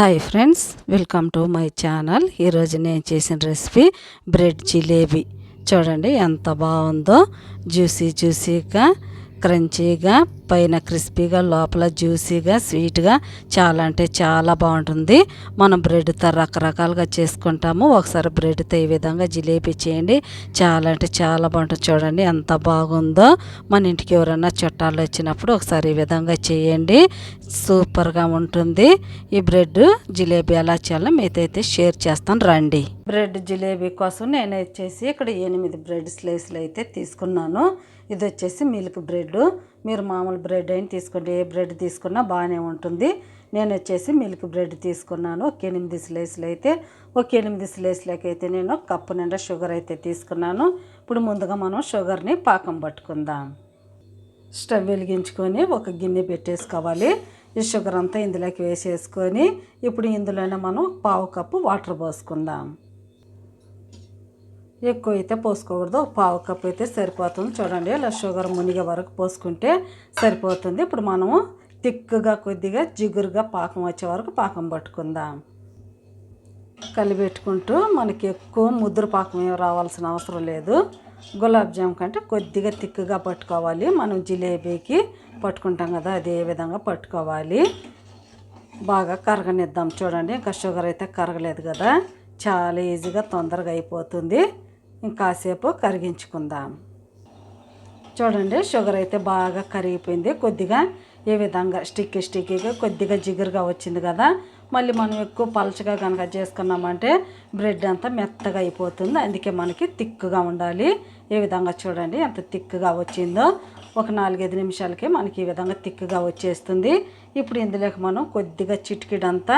Hi friends welcome to my channel. ఈరోజు నేను చేసిన రెసిపీ బ్రెడ్ జిలేబీ. చూడండి ఎంత బాగుందో జ్యూసీ జ్యూసీగా క్రంచీగా పైన క్రిస్పీగా లోపల జ్యూసీగా స్వీట్గా చాలా అంటే చాలా బాగుంటుంది. మనం బ్రెడ్తో రకరకాలుగా చేసుకుంటాము. ఒకసారి బ్రెడ్తో ఈ విధంగా జిలేబీ చేయండి. చాలా అంటే చాలా బాగుంటుంది. చూడండి ఎంత బాగుందో. మన ఇంటికి ఎవరైనా చుట్టాలు వచ్చినప్పుడు ఒకసారి ఈ విధంగా చేయండి. సూపర్గా ఉంటుంది. ఈ బ్రెడ్ జిలేబీ ఎలా చేయాలో మీతో అయితే షేర్ చేస్తాను. రండి. బ్రెడ్ జిలేబీ కోసం నేను వచ్చేసి ఇక్కడ ఎనిమిది బ్రెడ్ స్లైస్లు అయితే తీసుకున్నాను. ఇది వచ్చేసి మిల్క్ బ్రెడ్. మీరు మామూలు బ్రెడ్ అయినా తీసుకోండి. ఏ బ్రెడ్ తీసుకున్నా బాగానే ఉంటుంది. నేను వచ్చేసి మిల్క్ బ్రెడ్ తీసుకున్నాను. ఒక ఎనిమిది స్లైస్లు అయితే ఒక ఎనిమిది స్లైస్లకి అయితే నేను కప్పు నిండా షుగర్ అయితే తీసుకున్నాను. ఇప్పుడు ముందుగా మనం షుగర్ని పాకం పట్టుకుందాం. స్టవ్ వెలిగించుకొని ఒక గిన్నె పెట్టేసుకోవాలి. ఈ షుగర్ అంతా ఇందులోకి వేసేసుకొని ఇప్పుడు ఇందులోనే మనం పావు కప్పు వాటర్ పోసుకుందాం. ఎక్కువ అయితే పోసుకోకూడదు. ఒక పావు కప్పు అయితే సరిపోతుంది. చూడండి ఇలా షుగర్ మునిగే వరకు పోసుకుంటే సరిపోతుంది. ఇప్పుడు మనము తిక్కుగా కొద్దిగా జిగురుగా పాకం వచ్చే వరకు పాకం పట్టుకుందాం. కలిపెట్టుకుంటూ మనకి ఎక్కువ ముద్ర పాకం ఏం రావాల్సిన అవసరం లేదు. గులాబ్ జామ్ కంటే కొద్దిగా తిక్కుగా పట్టుకోవాలి. మనం జిలేబీకి పట్టుకుంటాం కదా అదే విధంగా పట్టుకోవాలి. బాగా కరగనిద్దాం. చూడండి ఇంకా షుగర్ అయితే కరగలేదు కదా. చాలా ఈజీగా తొందరగా అయిపోతుంది. ఇంకాసేపు కరిగించుకుందాం. చూడండి షుగర్ అయితే బాగా కరిగిపోయింది. కొద్దిగా ఈ విధంగా స్టిక్కీ స్టిక్కీగా కొద్దిగా జిగురుగా వచ్చింది కదా. మళ్ళీ మనం ఎక్కువ పలచగా కనుక చేసుకున్నామంటే బ్రెడ్ అంతా మెత్తగా అయిపోతుంది. అందుకే మనకి తిక్కుగా ఉండాలి. ఏ విధంగా చూడండి ఎంత తిక్కుగా వచ్చిందో. ఒక నాలుగైదు నిమిషాలకి మనకి ఈ విధంగా తిక్కుగా వచ్చేస్తుంది. ఇప్పుడు ఇందులోకి మనం కొద్దిగా చిటికిడంతా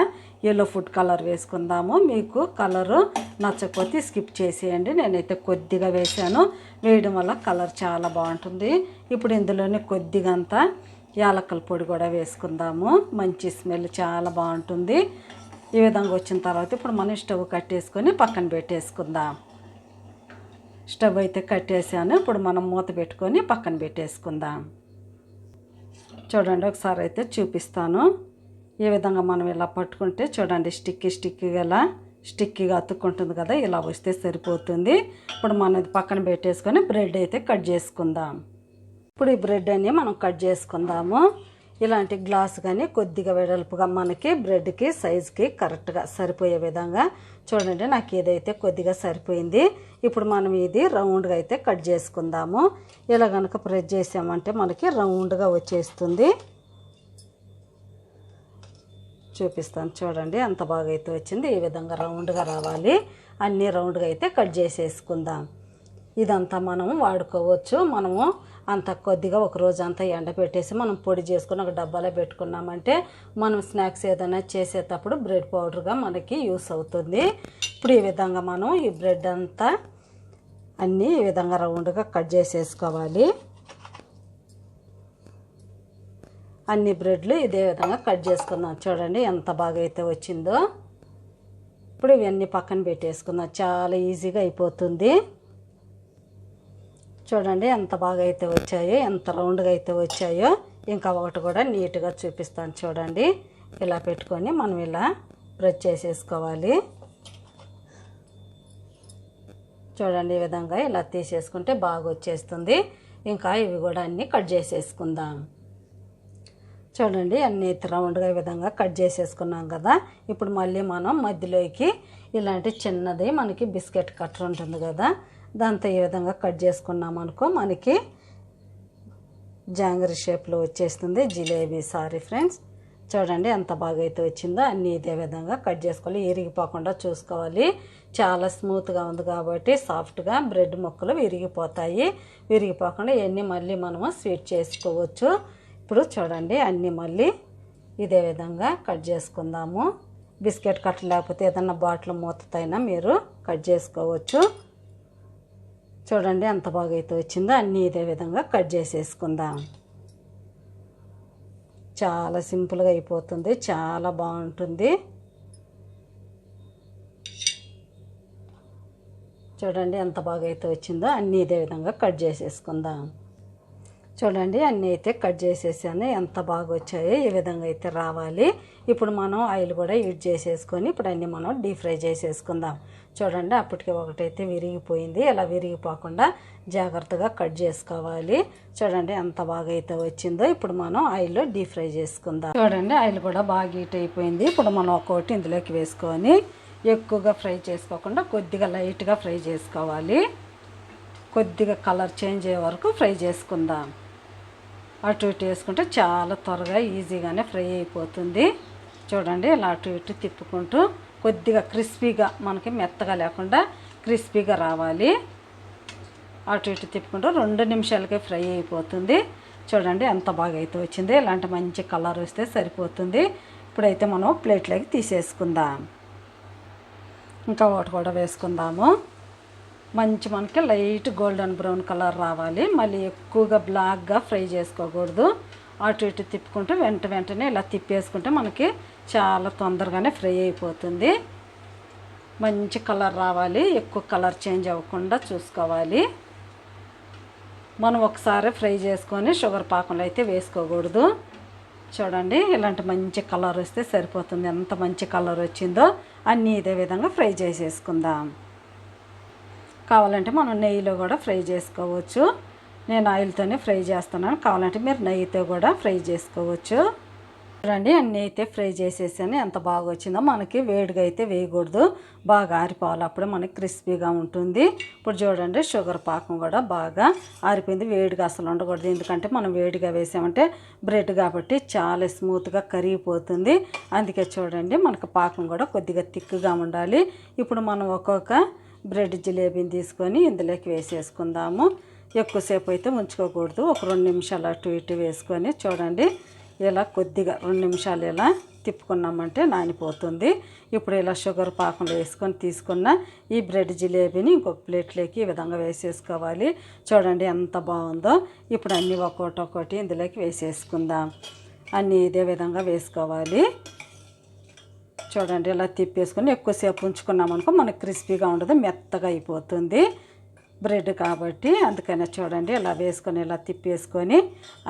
ఎల్లో ఫుడ్ కలర్ వేసుకుందాము. మీకు కలరు నచ్చకపోతే స్కిప్ చేసేయండి. నేనైతే కొద్దిగా వేసాను. వేయడం వల్ల కలర్ చాలా బాగుంటుంది. ఇప్పుడు ఇందులోనే కొద్దిగా అంతా యాలక్కల పొడి కూడా వేసుకుందాము. మంచి స్మెల్ చాలా బాగుంటుంది. ఈ విధంగా వచ్చిన తర్వాత ఇప్పుడు మనం స్టవ్ కట్టేసుకొని పక్కన పెట్టేసుకుందాం. స్టవ్ అయితే కట్టేసాను ఇప్పుడు మనం మూత పెట్టుకొని పక్కన పెట్టేసుకుందాం. చూడండి ఒకసారి అయితే చూపిస్తాను. ఈ విధంగా మనం ఇలా పట్టుకుంటే చూడండి స్టిక్ స్టిక్ ఇలా స్టిక్కీగా అతుక్కుంటుంది కదా ఇలా వస్తే సరిపోతుంది. ఇప్పుడు మనం ఇది పక్కన పెట్టేసుకొని బ్రెడ్ అయితే కట్ చేసుకుందాం. ఇప్పుడు ఈ బ్రెడ్ అని మనం కట్ చేసుకుందాము. ఇలాంటి గ్లాస్ కానీ కొద్దిగా వెడల్పుగా మనకి బ్రెడ్కి సైజుకి కరెక్ట్గా సరిపోయే విధంగా చూడండి నాకు ఏదైతే కొద్దిగా సరిపోయింది. ఇప్పుడు మనం ఇది రౌండ్గా అయితే కట్ చేసుకుందాము. ఇలా కనుక ప్రెస్ చేసామంటే మనకి రౌండ్గా వచ్చేస్తుంది. చూపిస్తాను. చూడండి అంత బాగా అయితే వచ్చింది. ఈ విధంగా రౌండ్గా రావాలి. అన్నీ రౌండ్గా అయితే కట్ చేసేసుకుందాం. ఇదంతా మనము వాడుకోవచ్చు. మనము అంత కొద్దిగా ఒక రోజు అంతా ఎండ పెట్టేసి మనం పొడి చేసుకుని ఒక డబ్బాలో పెట్టుకున్నామంటే మనం స్నాక్స్ ఏదైనా చేసేటప్పుడు బ్రెడ్ పౌడర్గా మనకి యూస్ అవుతుంది. ఇప్పుడు ఈ విధంగా మనం ఈ బ్రెడ్ అంతా అన్నీ ఈ విధంగా రౌండ్గా కట్ చేసేసుకోవాలి. అన్ని బ్రెడ్లు ఇదే విధంగా కట్ చేసుకుందాం చూడండి ఎంత బాగా అయితే వచ్చిందో. ఇప్పుడు ఇవన్నీ పక్కన పెట్టేసుకుందాం చాలా ఈజీగా అయిపోతుంది. చూడండి ఎంత బాగా అయితే వచ్చాయో ఎంత రౌండ్గా అయితే వచ్చాయో. ఇంకా ఒకటి కూడా నీట్గా చూపిస్తాను చూడండి. ఇలా పెట్టుకొని మనం ఇలా ప్రెస్ చేసేసుకోవాలి. చూడండి ఈ విధంగా ఇలా తీసేసుకుంటే బాగా వచ్చేస్తుంది ఇంకా ఇవి కూడా అన్నీ కట్ చేసేసుకుందాం. చూడండి అన్ని రౌండ్గా ఈ విధంగా కట్ చేసేసుకున్నాం కదా. ఇప్పుడు మళ్ళీ మనం మధ్యలోకి ఇలాంటి చిన్నది మనకి బిస్కెట్ కట్టర్ ఉంటుంది కదా దాంతో ఈ విధంగా కట్ చేసుకున్నాం అనుకో మనకి జాంగరీ షేప్లో వచ్చేస్తుంది జిలేబీ సారీ ఫ్రెండ్స్. చూడండి ఎంత బాగా అయితే వచ్చిందో అన్నీ ఇదే విధంగా కట్ చేసుకోవాలి. ఇరిగిపోకుండా చూసుకోవాలి. చాలా స్మూత్గా ఉంది కాబట్టి సాఫ్ట్గా బ్రెడ్ ముక్కలు విరిగిపోతాయి. విరిగిపోకుండా ఇవన్నీ మళ్ళీ మనము స్వీట్ చేసుకోవచ్చు. ఇప్పుడు చూడండి అన్నీ మళ్ళీ ఇదే విధంగా కట్ చేసుకుందాము. బిస్కెట్ కట్ట లేకపోతే ఏదన్నా బాటిల్ మూతతైనా మీరు కట్ చేసుకోవచ్చు. చూడండి ఎంత బాగా అయితే వచ్చిందో అన్నీ ఇదే విధంగా కట్ చేసేసుకుందాం. చాలా సింపుల్గా అయిపోతుంది చాలా బాగుంటుంది. చూడండి ఎంత బాగా అయితే వచ్చిందో అన్నీ ఇదే విధంగా కట్ చేసేసుకుందాం. చూడండి అన్నీ అయితే కట్ చేసేసాను. ఎంత బాగా వచ్చాయో ఈ విధంగా అయితే రావాలి. ఇప్పుడు మనం ఆయిల్ కూడా యూజ్ చేసేసుకొని ఇప్పుడు అన్నీ మనం డీప్ ఫ్రై చేసేసుకుందాం. చూడండి అప్పటికి ఒకటైతే విరిగిపోయింది. ఇలా విరిగిపోకుండా జాగ్రత్తగా కట్ చేసుకోవాలి. చూడండి ఎంత బాగా అయితే వచ్చిందో ఇప్పుడు మనం ఆయిల్లో డీప్ ఫ్రై చేసుకుందాం. చూడండి ఆయిల్ కూడా బాగా హీట్ అయిపోయింది. ఇప్పుడు మనం ఒక్కొక్కటి ఇందులోకి వేసుకొని ఎక్కువగా ఫ్రై చేసుకోకుండా కొద్దిగా లైట్గా ఫ్రై చేసుకోవాలి. కొద్దిగా కలర్ చేంజ్ అయ్యే వరకు ఫ్రై చేసుకుందాం. అటు ఇటు వేసుకుంటే చాలా త్వరగా ఈజీగానే ఫ్రై అయిపోతుంది. చూడండి ఇలా అటు ఇటు తిప్పుకుంటూ కొద్దిగా క్రిస్పీగా మనకి మెత్తగా లేకుండా క్రిస్పీగా రావాలి. అటు ఇటు తిప్పుకుంటూ రెండు నిమిషాలకే ఫ్రై అయిపోతుంది. చూడండి ఎంత బాగా అయితే వచ్చింది. ఇలాంటి మంచి కలర్ వస్తే సరిపోతుంది. ఇప్పుడైతే మనం ప్లేట్లోకి తీసేసుకుందాం. ఇంకా ఒకటి కూడా వేసుకుందాము. మంచి మనకి లైట్ గోల్డెన్ బ్రౌన్ కలర్ రావాలి. మళ్ళీ ఎక్కువగా బ్లాక్గా ఫ్రై చేసుకోకూడదు. అటు ఇటు తిప్పుకుంటే వెంట వెంటనే ఇలా తిప్పేసుకుంటే మనకి చాలా తొందరగానే ఫ్రై అయిపోతుంది. మంచి కలర్ రావాలి. ఎక్కువ కలర్ చేంజ్ అవ్వకుండా చూసుకోవాలి. మనం ఒకసారి ఫ్రై చేసుకొని షుగర్ పాకంలో అయితే వేసుకోకూడదు. చూడండి ఇలాంటి మంచి కలర్ వస్తే సరిపోతుంది. ఎంత మంచి కలర్ వచ్చిందో అన్నీ ఇదే విధంగా ఫ్రై చేసేసుకుందాం. కావాలంటే మనం నెయ్యిలో కూడా ఫ్రై చేసుకోవచ్చు. నేను ఆయిల్తోనే ఫ్రై చేస్తున్నాను. కావాలంటే మీరు నెయ్యితో కూడా ఫ్రై చేసుకోవచ్చు. చూడండి అన్నీ అయితే ఫ్రై చేసేసాను. ఎంత బాగా వచ్చిందో మనకి వేడిగా అయితే వేయకూడదు. బాగా ఆరిపోవాలి. అప్పుడే మనకి క్రిస్పీగా ఉంటుంది. ఇప్పుడు చూడండి షుగర్ పాకం కూడా బాగా ఆరిపోయింది. వేడిగా అసలు ఉండకూడదు. ఎందుకంటే మనం వేడిగా వేసామంటే బ్రెడ్ కాబట్టి చాలా స్మూత్గా కరిగిపోతుంది. అందుకే చూడండి మనకు పాకం కూడా కొద్దిగా తిక్కుగా ఉండాలి. ఇప్పుడు మనం ఒక్కొక్క బ్రెడ్ జిలేబీని తీసుకొని ఇందులోకి వేసేసుకుందాము. ఎక్కువసేపు అయితే ఉంచుకోకూడదు. ఒక రెండు నిమిషాలు అటు ఇటు వేసుకొని చూడండి. ఇలా కొద్దిగా రెండు నిమిషాలు ఇలా తిప్పుకున్నామంటే నానిపోతుంది. ఇప్పుడు ఇలా షుగర్ పాకంలో వేసుకొని తీసుకున్న ఈ బ్రెడ్ జిలేబీని ఇంకొక ప్లేట్లోకి ఈ విధంగా వేసేసుకోవాలి. చూడండి ఎంత బాగుందో. ఇప్పుడు అన్నీ ఒక్కొక్కటి ఇందులోకి వేసేసుకుందాం. అన్నీ ఇదే విధంగా వేసుకోవాలి. చూడండి ఇలా తిప్పేసుకొని ఎక్కువసేపు ఉంచుకున్నామనుకో మనకు క్రిస్పీగా ఉండదు మెత్తగా అయిపోతుంది బ్రెడ్ కాబట్టి. అందుకనే చూడండి ఇలా వేసుకొని ఇలా తిప్పేసుకొని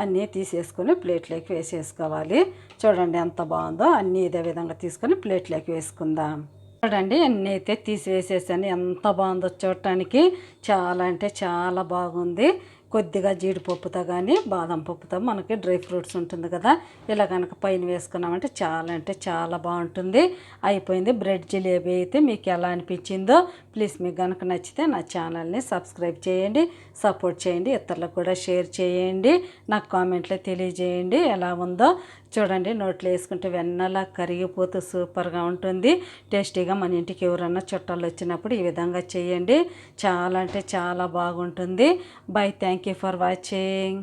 అన్నీ తీసేసుకొని ప్లేట్లోకి వేసేసుకోవాలి. చూడండి ఎంత బాగుందో అన్నీ ఇదే విధంగా తీసుకొని ప్లేట్లోకి వేసుకుందాం. చూడండి అన్నీ అయితే తీసివేసేసాను ఎంత బాగుందో చూడటానికి. చాలా అంటే చాలా బాగుంది. కొద్దిగా జీడిపప్పుతో కానీ బాదం పప్పుతో మనకి డ్రై ఫ్రూట్స్ ఉంటుంది కదా. ఇలా కనుక పైన వేసుకున్నామంటే చాలా అంటే చాలా బాగుంటుంది. అయిపోయింది. బ్రెడ్ జిలేబీ అయితే మీకు ఎలా అనిపించిందో ప్లీజ్ మీకు కనుక నచ్చితే నా ఛానల్ని సబ్స్క్రైబ్ చేయండి సపోర్ట్ చేయండి ఇతరులకు కూడా షేర్ చేయండి. నాకు కామెంట్లో తెలియజేయండి. ఎలా ఉందో చూడండి నోట్లో వేసుకుంటే వెన్నలా కరిగిపోతూ సూపర్గా ఉంటుంది. టేస్టీగా మన ఇంటికి ఎవరన్నా చుట్టాలు వచ్చినప్పుడు ఈ విధంగా చేయండి. చాలా అంటే చాలా బాగుంటుంది. Bye thank you for watching